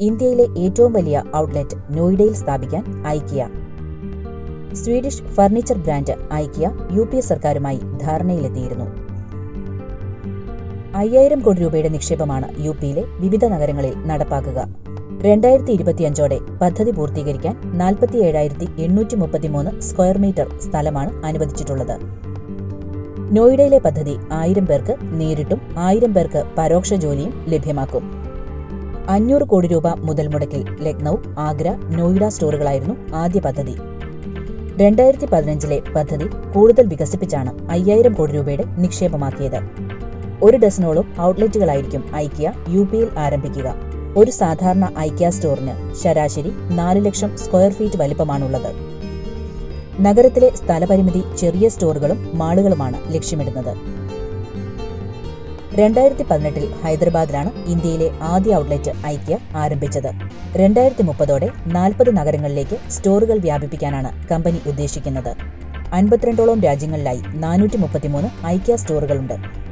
ഇന്ത്യയിലെ ഏറ്റവും വലിയ ഔട്ട്ലെറ്റ് നോയിഡയിൽ സ്ഥാപിക്കാൻ IKEA Swedish furniture brand IKEA U P A സർക്കാരുമായി ധാരണയിലെത്തിയിരുന്നു. അയ്യായിരം കോടി രൂപയുടെ നിക്ഷേപമാണ് യു പിയിലെ വിവിധ നഗരങ്ങളിൽ നടപ്പാക്കുക. രണ്ടായിരത്തി ഇരുപത്തിയഞ്ചോടെ പദ്ധതി പൂർത്തീകരിക്കാൻ നാൽപ്പത്തി ഏഴായിരത്തി എണ്ണൂറ്റി മുപ്പത്തിമൂന്ന് സ്ക്വയർ മീറ്റർ സ്ഥലമാണ് അനുവദിച്ചിട്ടുള്ളത്. നോയിഡയിലെ പദ്ധതി ആയിരം പേർക്ക് നേരിട്ടും ആയിരം പേർക്ക് പരോക്ഷ ജോലിയും ലഭ്യമാക്കും. അഞ്ഞൂറ് കോടി രൂപ മുതൽ മുടക്കിൽ. ലക്നൌ ആഗ്ര നോയിഡ സ്റ്റോറുകളായിരുന്നു ആദ്യ പദ്ധതി. രണ്ടായിരത്തി പതിനഞ്ചിലെ പദ്ധതി കൂടുതൽ വികസിപ്പിച്ചാണ് അയ്യായിരം കോടി രൂപയുടെ നിക്ഷേപമാക്കിയത്. ഒരു ഡസനോളം ഔട്ട്ലെറ്റുകളായിരിക്കും ഐക്യ യു പിയിൽ ആരംഭിക്കുക. ഒരു സാധാരണ ഐക്യ സ്റ്റോറിന് ശരാശരി നാല് ലക്ഷം സ്ക്വയർ ഫീറ്റ് വലിപ്പമാണുള്ളത്. നഗരത്തിലെ സ്ഥലപരിമിതി ചെറിയ സ്റ്റോറുകളും മാളുകളുമാണ് ലക്ഷ്യമിടുന്നത്. രണ്ടായിരത്തി പതിനെട്ടിൽ ഹൈദരാബാദിലാണ് ഇന്ത്യയിലെ ആദ്യ ഔട്ട്ലെറ്റ് ഐക്യ ആരംഭിച്ചത്. രണ്ടായിരത്തി മുപ്പതോടെ നാൽപ്പത് നഗരങ്ങളിലേക്ക് സ്റ്റോറുകൾ വ്യാപിപ്പിക്കാനാണ് കമ്പനി ഉദ്ദേശിക്കുന്നത്. അൻപത്തിരണ്ടോളം രാജ്യങ്ങളിലായി നാനൂറ്റി മുപ്പത്തിമൂന്ന് ഐക്യ സ്റ്റോറുകളുണ്ട്.